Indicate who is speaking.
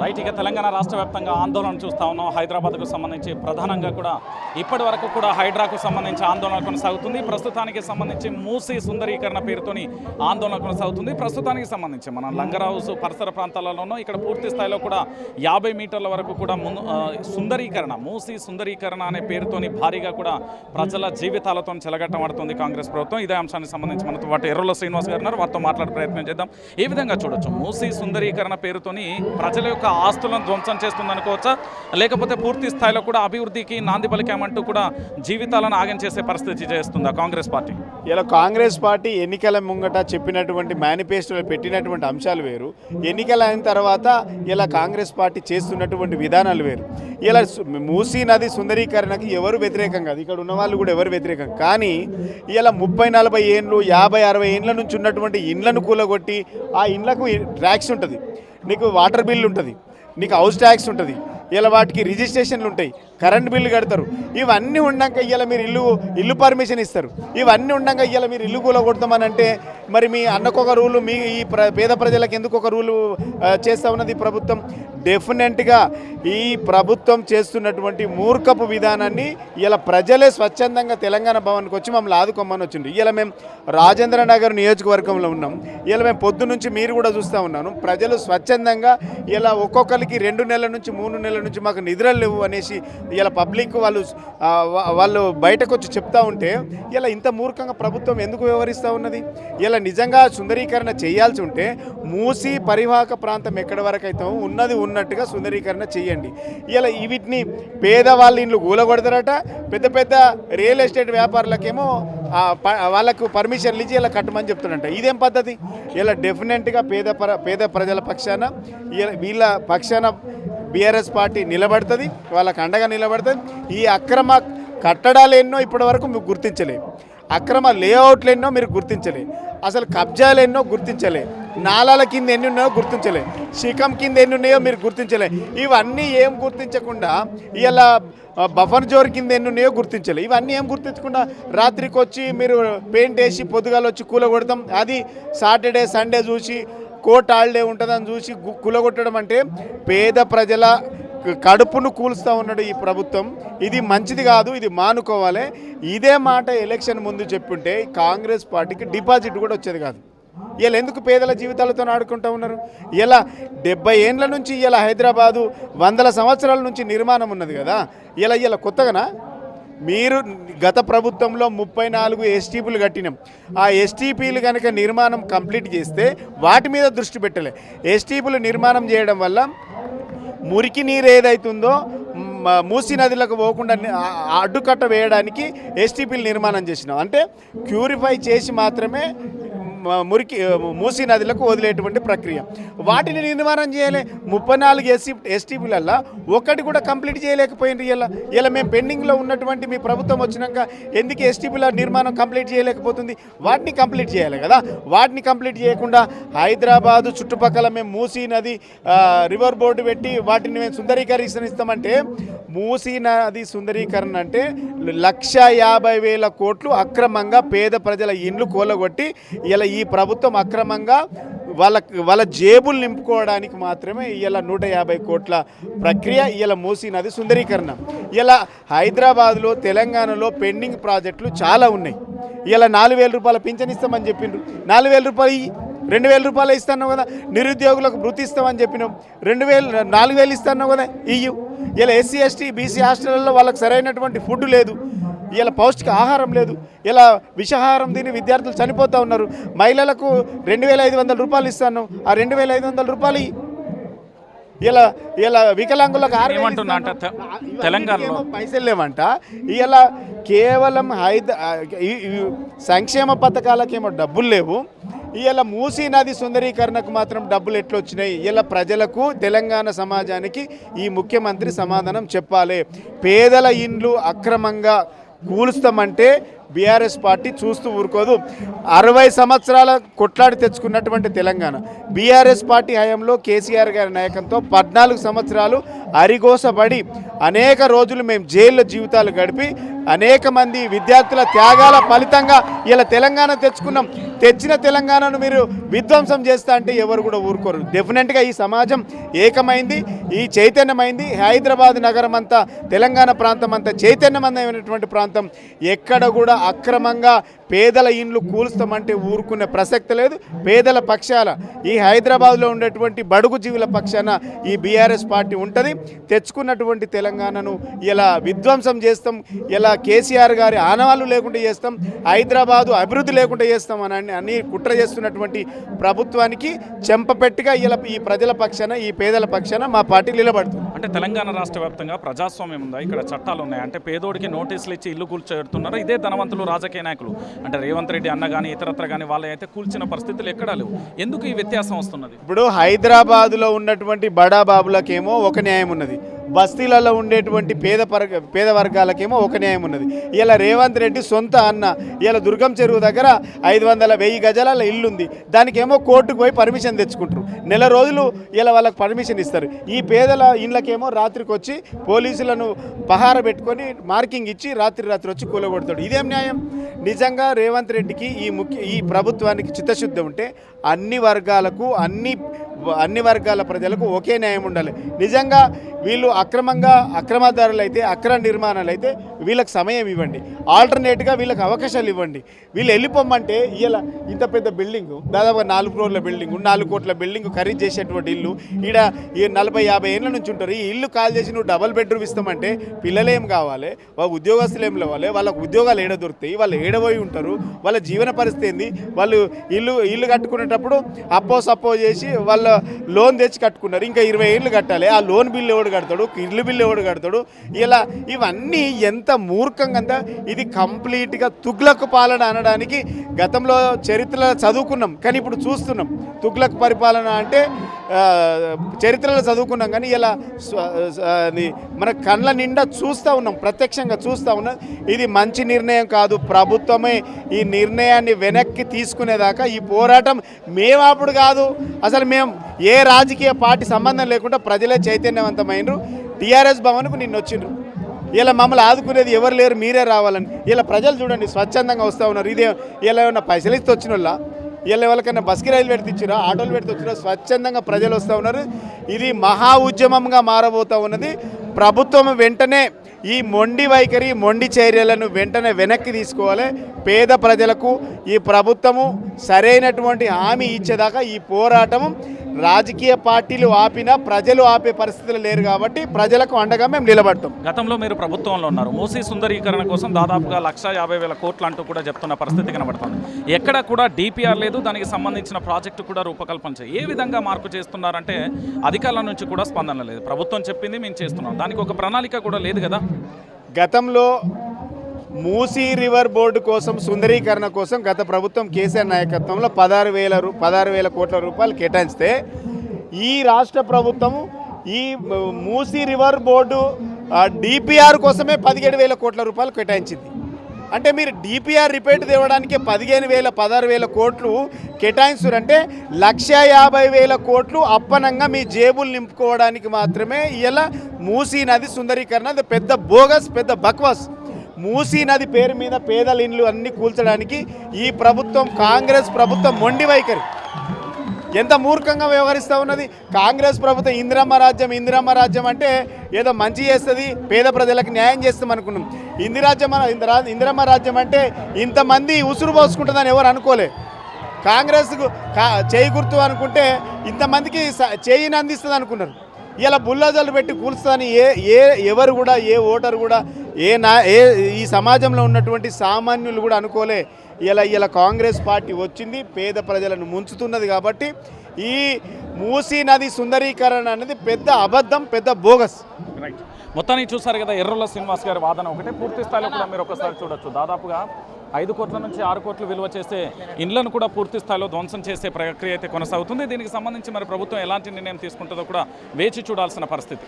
Speaker 1: Right ఇక తెలంగాణ రాష్ట్ర వ్యాప్తంగా ఆందోళన చూస్తూ ఉన్నాం. హైదరాబాద్కు సంబంధించి ప్రధానంగా కూడా ఇప్పటి వరకు కూడా హైడ్రాకు సంబంధించి ఆందోళన కొనసాగుతుంది. ప్రస్తుతానికి సంబంధించి మూసీ సుందరీకరణ పేరుతోని ఆందోళన కొనసాగుతుంది. ప్రస్తుతానికి సంబంధించి మన లంగరావుస్ పరిసర ప్రాంతాలలోనూ ఇక్కడ పూర్తి స్థాయిలో కూడా యాభై మీటర్ల వరకు కూడా ముందు సుందరీకరణ మూసీ సుందరీకరణ అనే పేరుతోని భారీగా కూడా ప్రజల జీవితాలతో చెలగట్టబడుతుంది కాంగ్రెస్ ప్రభుత్వం. ఇదే అంశానికి సంబంధించి మనతో పాటు ఎర్రల శ్రీనివాస్ గారు ఉన్నారు. వారితో మాట్లాడే ప్రయత్నం చేద్దాం. ఏ విధంగా చూడొచ్చు. మూసీ సుందరీకరణ పేరుతోని ప్రజల యొక్క ఆస్తులను ధ్వంసం చేస్తుంది అనుకోవచ్చా లేకపోతే పూర్తి స్థాయిలో కూడా అభివృద్ధికి నాంది పలికామంటూ కూడా జీవితాలను ఆగం చేసే పరిస్థితి చేస్తుందా కాంగ్రెస్ పార్టీ.
Speaker 2: ఇలా కాంగ్రెస్ పార్టీ ఎన్నికల ముంగట చెప్పినటువంటి మేనిఫెస్టోలో పెట్టినటువంటి అంశాలు వేరు. ఎన్నికలు అయిన తర్వాత ఇలా కాంగ్రెస్ పార్టీ చేస్తున్నటువంటి విధానాలు వేరు. ఇలా మూసీ నది సుందరీకరణకి ఎవరు వ్యతిరేకం కాదు. ఇక్కడ ఉన్న వాళ్ళు కూడా ఎవరు వ్యతిరేకం. కానీ ఇలా ముప్పై నలభై ఏండ్లు యాభై అరవై ఏండ్ల నుంచి ఉన్నటువంటి ఇండ్లను కూలగొట్టి ఆ ఇండ్లకు ట్యాక్స్ ఉంటుంది. నీకు వాటర్ బిల్ ఉంటుంది నీకు హౌస్ ట్యాక్స్ ఉంటుంది ఇలా వాటికి రిజిస్ట్రేషన్లు ఉంటాయి. కరెంట్ బిల్లు కడతారు. ఇవన్నీ ఉన్నాక ఇవాళ మీరు ఇల్లు ఇల్లు పర్మిషన్ ఇస్తారు. ఇవన్నీ ఉన్నాక ఇవాళ మీరు ఇల్లు కూల కొడతామని అంటే మరి మీ అన్నకు ఒక రూలు మీ ఈ ప్ర పేద ప్రజలకు ఎందుకు ఒక రూలు చేస్తూ చేస్తా ఉన్నది ఈ ప్రభుత్వం? డెఫినెట్గా ఈ ప్రభుత్వం చేస్తున్నటువంటి మూర్ఖపు విధానాన్ని ఇలా ప్రజలే స్వచ్ఛందంగా తెలంగాణ భవన్కి వచ్చి మమ్మల్ని ఆదుకోమని వచ్చిండ్రు. ఇలా మేము రాజేంద్ర నగర్ నియోజకవర్గంలో ఉన్నాం. ఇలా మేము పొద్దు నుంచి మీరు కూడా చూస్తూ ఉన్నాను. ప్రజలు స్వచ్ఛందంగా ఇలా ఒక్కొక్కరికి రెండు నెలల నుంచి మూడు నెలల నుంచి మాకు నిద్రలు లేవు అనేసి ఇలా పబ్లిక్ వాళ్ళు వాళ్ళు బయటకు వచ్చి చెప్తా ఉంటే ఇలా ఇంత మూర్ఖంగా ప్రభుత్వం ఎందుకు వ్యవహరిస్తూ ఉన్నది? ఇలా నిజంగా సుందరీకరణ చేయాల్సి ఉంటే మూసి పరివాహక ప్రాంతం ఎక్కడి వరకు అయితే ఉన్నది ఉన్నట్టుగా సుందరీకరణ చేయండి. ఇలా వీటిని పేదవాళ్ళ ఇండ్లు కూలగొడతారట పెద్ద పెద్ద రియల్ ఎస్టేట్ వ్యాపారులకేమో ప- వాళ్ళకు పర్మిషన్లు ఇచ్చి ఇలా కట్టమని చెప్తున్నట ఇదేం పద్ధతి? ఇలా డెఫినెట్గా పేద పర పేద ప్రజల పక్షాన ఇలా వీళ్ళ పక్షాన బీఆర్ఎస్ పార్టీ నిలబడుతుంది వాళ్ళకి అండగా నిలబడుతుంది. ఈ అక్రమ కట్టడాలు ఎన్నో ఇప్పటి వరకు మీకు గుర్తించలే అక్రమ లేఅవుట్లు ఎన్నో మీరు గుర్తించలే అసలు కబ్జాలు ఎన్నో గుర్తించలే నాలాల కింద ఎన్ని ఉన్నాయో గుర్తించలే శిఖం కింద ఎన్ని ఉన్నాయో మీరు గుర్తించలే ఇవన్నీ ఏం గుర్తించకుండా ఇలా బఫర్ జోర్ కింద ఎన్ని ఉన్నాయో గుర్తించలే ఇవన్నీ ఏం గుర్తించకుండా రాత్రికి వచ్చి మీరు పెయింట్ వేసి పొద్దుగాల వచ్చి కూల కొడతాం అది సాటర్డే సండే చూసి కోర్ట్ హాలిడే ఉంటుందని చూసి కులగొట్టడం అంటే పేద ప్రజల కడుపును కూలుస్తూ ఉన్నాడు ఈ ప్రభుత్వం. ఇది మంచిది కాదు ఇది మానుకోవాలి. ఇదే మాట ఎలక్షన్ ముందు చెప్పుంటే కాంగ్రెస్ పార్టీకి డిపాజిట్ కూడా వచ్చేది కాదు. ఇలా ఎందుకు పేదల జీవితాలతో ఆడుకుంటూ ఉన్నారు? ఇలా డెబ్బై ఏండ్ల నుంచి ఇలా హైదరాబాదు వందల సంవత్సరాల నుంచి నిర్మాణం ఉన్నది కదా? ఇలా ఇలా కొత్తగానా? మీరు గత ప్రభుత్వంలో ముప్పై నాలుగు ఎస్టీపీలు కట్టినాం. ఆ ఎస్టీపీలు కనుక నిర్మాణం కంప్లీట్ చేస్తే వాటి మీద దృష్టి పెట్టలే. ఎస్టీపీలు నిర్మాణం చేయడం వల్ల మురికి నీరు ఏదైతుందో మూసీ నదిలకు పోకుండా అడ్డుకట్ట వేయడానికి ఎస్టీపీలు నిర్మాణం చేసినాం. అంటే క్యూరిఫై చేసి మాత్రమే మురికి మూసీ నదులకు వదిలేటువంటి ప్రక్రియ. వాటిని నిర్మాణం చేయలే. ముప్పై నాలుగు ఎస్సీ ఎస్టీపీలల్లో ఒకటి కూడా కంప్లీట్ చేయలేకపోయింది ఇలా ఇలా మేము పెండింగ్లో ఉన్నటువంటి మీ ప్రభుత్వం వచ్చినాక ఎందుకు ఎస్టీపీల నిర్మాణం కంప్లీట్ చేయలేకపోతుంది? వాటిని కంప్లీట్ చేయాలి కదా. వాటిని కంప్లీట్ చేయకుండా హైదరాబాదు చుట్టుపక్కల మేము మూసీ నది రివర్ బోర్డు పెట్టి వాటిని మేము సుందరీకరిస్తామంటే మూసీ నది సుందరీకరణ అంటే లక్ష యాభై వేల కోట్లు అక్రమంగా పేద ప్రజల ఇండ్లు కూలగొట్టి ఇలా ఈ ప్రభుత్వం అక్రమంగా వాళ్ళ వాళ్ళ జేబులు నింపుకోవడానికి మాత్రమే ఇలా నూట యాభై కోట్ల ప్రక్రియ ఇలా మూసీ నది సుందరీకరణ. ఇలా హైదరాబాద్లో తెలంగాణలో పెండింగ్ ప్రాజెక్టులు చాలా ఉన్నాయి. ఇలా నాలుగు వేల రూపాయల పింఛన్ ఇస్తామని చెప్పిండ్రు. నాలుగు వేల రూపాయలు రెండు వేల రూపాయలు ఇస్తాను కదా. నిరుద్యోగులకు మృతిస్తామని చెప్పినాం రెండు వేలు నాలుగు వేలు ఇస్తాను కదా. ఇయ్యు. ఇలా ఎస్సీ ఎస్టీ బీసీ హాస్టల్లో వాళ్ళకి సరైనటువంటి ఫుడ్ లేదు. ఇలా పౌష్టిక ఆహారం లేదు. ఇలా విషాహారం తిని విద్యార్థులు చనిపోతూ ఉన్నారు. మహిళలకు రెండు వేల ఐదు వందల రూపాయలు ఇస్తాను. ఆ రెండు వేల ఐదు వందల రూపాయలు. ఇలా ఇలా వికలాంగులకు
Speaker 1: ఏమంటున్నా తెలంగాణలో.
Speaker 2: పైసలు లేవంట? ఇలా కేవలం హైద సంక్షేమ పథకాలకేమో డబ్బులు లేవు. ఇలా మూసీ నది సుందరీకరణకు మాత్రం డబ్బులు ఎట్లా వచ్చినాయి ఇలా ప్రజలకు తెలంగాణ సమాజానికి ఈ ముఖ్యమంత్రి సమాధానం చెప్పాలి. పేదల ఇండ్లు అక్రమంగా కూలుస్తామంటే బీఆర్ఎస్ పార్టీ చూస్తూ ఊరుకోదు. అరవై సంవత్సరాల కొట్లాడి తెచ్చుకున్నటువంటి తెలంగాణ. బీఆర్ఎస్ పార్టీ హయాంలో కేసీఆర్ గారి నాయకంతో పద్నాలుగు సంవత్సరాలు అరిగోసబడి అనేక రోజులు మేము జైల్లో జీవితాలు గడిపి అనేక మంది విద్యార్థుల త్యాగాల ఫలితంగా ఇలా తెలంగాణ తెచ్చుకున్నాం. తెచ్చిన తెలంగాణను మీరు విధ్వంసం చేస్తా అంటే ఎవరు కూడా ఊరుకోరు. డెఫినెట్గా ఈ సమాజం ఏకమైంది ఈ చైతన్యమైంది. హైదరాబాద్ నగరం అంతా తెలంగాణ ప్రాంతం అంతా చైతన్యమైనటువంటి ప్రాంతం. ఎక్కడ కూడా అక్రమంగా పేదల ఇండ్లు కూలుస్తామంటే ఊరుకునే ప్రసక్తి లేదు. పేదల పక్షాల ఈ హైదరాబాద్లో ఉండేటువంటి బడుగు జీవుల పక్షాన ఈ బీఆర్ఎస్ పార్టీ ఉంటుంది. తెచ్చుకున్నటువంటి తెలంగాణను ఇలా విధ్వంసం చేస్తాం ఇలా కేసీఆర్ గారి ఆనవాళ్ళు లేకుండా చేస్తాం హైదరాబాదు అభివృద్ధి లేకుండా చేస్తాం అని అని కుట్ర చేస్తున్నటువంటి ప్రభుత్వానికి చెంపపెట్టిగా ఇలా ఈ ప్రజల పక్షాన ఈ పేదల పక్షాన మా పార్టీ నిలబడుతుంది.
Speaker 1: అంటే తెలంగాణ రాష్ట్ర వ్యాప్తంగా ప్రజాస్వామ్యం ఉందా? ఇక్కడ చట్టాలు ఉన్నాయి. అంటే పేదోడికి నోటీసులు ఇచ్చి ఇల్లు కూల్చేడుతున్నారు. ఇదే ధనవంతులు రాజకీయ నాయకులు. అంటే రేవంత్ రెడ్డి అన్న కానీ ఇతరత్ర కానీ వాళ్ళు అయితే కూల్చిన పరిస్థితులు ఎక్కడా లేవు. ఎందుకు ఈ వ్యత్యాసం వస్తున్నది?
Speaker 2: ఇప్పుడు హైదరాబాదులో ఉన్నటువంటి బడా బాబులకేమో ఒక న్యాయం ఉన్నది. బస్తీలలో ఉండేటువంటి పేద పరగ పేద వర్గాలకేమో ఒక న్యాయం ఉన్నది. ఇలా రేవంత్ రెడ్డి సొంత అన్న ఇలా దుర్గం చెరువు దగ్గర ఐదు వందల వెయ్యి గజాల ఇల్లు ఉంది దానికేమో కోర్టుకు పోయి పర్మిషన్ తెచ్చుకుంటారు. నెల రోజులు ఇలా వాళ్ళకి పర్మిషన్ ఇస్తారు. ఈ పేదల ఇళ్ళకేమో రాత్రికి వచ్చి పోలీసులను పహార పెట్టుకొని మార్కింగ్ ఇచ్చి రాత్రి రాత్రి వచ్చి కూలగొడతాడు. ఇదేం న్యాయం? నిజంగా రేవంత్ రెడ్డికి ఈ ముఖ్య ఈ ప్రభుత్వానికి చిత్తశుద్ధి ఉంటే అన్ని వర్గాలకు అన్ని అన్ని వర్గాల ప్రజలకు ఒకే న్యాయం ఉండాలి. నిజంగా వీళ్ళు అక్రమంగా అక్రమదారులు అయితే అక్రమ నిర్మాణాలు అయితే వీళ్ళకి సమయం ఇవ్వండి. ఆల్టర్నేట్గా వీళ్ళకి అవకాశాలు ఇవ్వండి. వీళ్ళు వెళ్ళిపోమంటే ఇలా ఇంత పెద్ద బిల్డింగ్ దాదాపు నాలుగు ఫ్లోర్ల బిల్డింగ్ నాలుగు కోట్ల బిల్డింగ్ ఖరీదు చేసేటువంటి ఇల్లు. ఈడ ఈ నలభై యాభై ఏళ్ళ నుంచి ఉంటారు. ఈ ఇల్లు కాల్ చేసి నువ్వు డబల్ బెడ్రూమ్ ఇస్తామంటే పిల్లలేం కావాలి వాళ్ళ ఉద్యోగస్తులు ఏం లేవాలి వాళ్ళకు ఉద్యోగాలు ఏడ దొరుకుతాయి వాళ్ళు ఏడబోయి ఉంటారు వాళ్ళ జీవన పరిస్థితి ఏంది? వాళ్ళు ఇల్లు ఇల్లు కట్టుకునేటప్పుడు అప్పో సప్పో చేసి వాళ్ళ లోన్ తెచ్చి కట్టుకున్నారు. ఇంకా ఇరవై ఏళ్ళు కట్టాలి. ఆ లోన్ బిల్లు ఎవడు కడతాడు ఇల్లు బిల్లు ఎవడు కడతాడు. ఇలా ఇవన్నీ ఎంత మూర్ఖంగా అంతా ఇది కంప్లీట్గా తుగ్లక్ పాలన అనడానికి గతంలో చరిత్రలో చదువుకున్నాం కానీ ఇప్పుడు చూస్తున్నాం. తుగ్లక్ పరిపాలన అంటే చరిత్రలో చదువుకున్నాం కానీ ఇలా స్వ- మన కళ్ళ నిండా చూస్తూ ఉన్నాం ప్రత్యక్షంగా చూస్తూ ఉన్నాం. ఇది మంచి నిర్ణయం కాదు. ప్రభుత్వమే ఈ నిర్ణయాన్ని వెనక్కి తీసుకునేదాకా ఈ పోరాటం మేము అప్పుడు కాదు. అసలు మేము ఏ రాజకీయ పార్టీ సంబంధం లేకుండా ప్రజలే చైతన్యవంతమైనరు. టీఆర్ఎస్ భవన్కు నిన్న వచ్చిండ్రు. ఇలా మమ్మల్ని ఆదుకునేది ఎవరు లేరు మీరే రావాలని. ఇలా ప్రజలు చూడండి స్వచ్ఛందంగా వస్తూ ఉన్నారు. ఇదే ఇలా ఏమన్నా పైసలు ఇస్తే వచ్చిన వాళ్ళ వీళ్ళ ఎవరికైనా బస్కి రైలు పెడితే ఆటోలు పెడితే స్వచ్ఛందంగా ప్రజలు వస్తూ ఉన్నారు. ఇది మహా ఉద్యమంగా మారబోతూ ఉన్నది. ప్రభుత్వం వెంటనే ఈ మొండి వైఖరి మొండి చర్యలను వెంటనే వెనక్కి తీసుకోవాలి. పేద ప్రజలకు ఈ ప్రభుత్వము సరైనటువంటి హామీ ఇచ్చేదాకా ఈ పోరాటము రాజకీయ పార్టీలు ఆపినా ప్రజలు ఆపే పరిస్థితులు లేరు కాబట్టి ప్రజలకు అండగా మేము నిలబడతాం
Speaker 1: గతంలో మీరు ప్రభుత్వంలో ఉన్నారు. మూసీ సుందరీకరణ కోసం దాదాపుగా లక్ష యాభై వేల కోట్లు అంటూ కూడా చెప్తున్న పరిస్థితి కనబడుతుంది. ఎక్కడ కూడా డిపిఆర్ లేదు దానికి సంబంధించిన ప్రాజెక్టు కూడా రూపకల్పన చేయ. ఏ విధంగా మార్పు చేస్తున్నారంటే అధికారుల నుంచి కూడా స్పందన లేదు. ప్రభుత్వం చెప్పింది మేము చేస్తున్నాం. దానికి ఒక ప్రణాళిక కూడా లేదు కదా?
Speaker 2: గతంలో మూసీ రివర్ బోర్డు కోసం సుందరీకరణ కోసం గత ప్రభుత్వం కేసీఆర్ నాయకత్వంలో పదహారు వేల రూ పదహారు వేల కోట్ల రూపాయలు కేటాయిస్తే ఈ రాష్ట్ర ప్రభుత్వం ఈ మూసీ రివర్ బోర్డు డిపిఆర్ కోసమే పదిహేడు వేల కోట్ల రూపాయలు కేటాయించింది. అంటే మీరు డిపిఆర్ రిపేట్ తేవడానికి పదిహేను వేల పదహారు వేల కోట్లు కేటాయిస్తురంటే లక్ష యాభై వేల కోట్లు అప్పనంగా మీ జేబులు నింపుకోవడానికి మాత్రమే ఇలా మూసీ నది సుందరీకరణ అది పెద్ద బోగస్ పెద్ద బక్వాస్. మూసీ నది పేరు మీద పేదల ఇండ్లు అన్ని కూల్చడానికి ఈ ప్రభుత్వం కాంగ్రెస్ ప్రభుత్వం మొండి వైఖరి. ఎంత మూర్ఖంగా వ్యవహరిస్తూ ఉన్నది? కాంగ్రెస్ ప్రభుత్వం ఇందిరమ్మ రాజ్యం ఇందిరమ్మ రాజ్యం అంటే ఏదో మంచి చేస్తుంది పేద ప్రజలకు న్యాయం చేస్తాం అనుకున్నాం. ఇందిరాజ్యం మన- ఇందిరమ్మ రాజ్యం అంటే ఇంతమంది ఉసురు పోసుకుంటుందని ఎవరు అనుకోలే. కాంగ్రెస్కు కా చేయి గుర్తు అనుకుంటే ఇంతమందికి స- చేయిని అందిస్తుంది అనుకున్నారు. ఇలా బుల్లోజర్లు పెట్టి కూల్స్తాని ఏ ఏ ఎవరు కూడా ఏ ఓటరు కూడా ఏ నా ఏ ఈ సమాజంలో ఉన్నటువంటి సామాన్యులు కూడా అనుకోలే. ఇలా ఇలా కాంగ్రెస్ పార్టీ వచ్చింది పేద ప్రజలను ముంచుతున్నది కాబట్టి ఈ మూసీ నది సుందరీకరణ అనేది పెద్ద అబద్ధం పెద్ద బోగస్.
Speaker 1: రైట్ మొత్తానికి చూసారు కదా ఎర్రుల శ్రీనివాస్ గారి వాదన ఒకటే పూర్తి స్థాయిలో కూడా మీరు ఒకసారి చూడొచ్చు. దాదాపుగా ఐదు కోట్ల నుంచి ఆరు కోట్లు విలువ చేసే ఇండ్లను కూడా పూర్తి స్థాయిలో ధ్వంసం చేసే ప్రక్రియ అయితే కొనసాగుతుంది. దీనికి సంబంధించి మరి ప్రభుత్వం ఎలాంటి నిర్ణయం తీసుకుంటుందో కూడా వేచి చూడాల్సిన పరిస్థితి.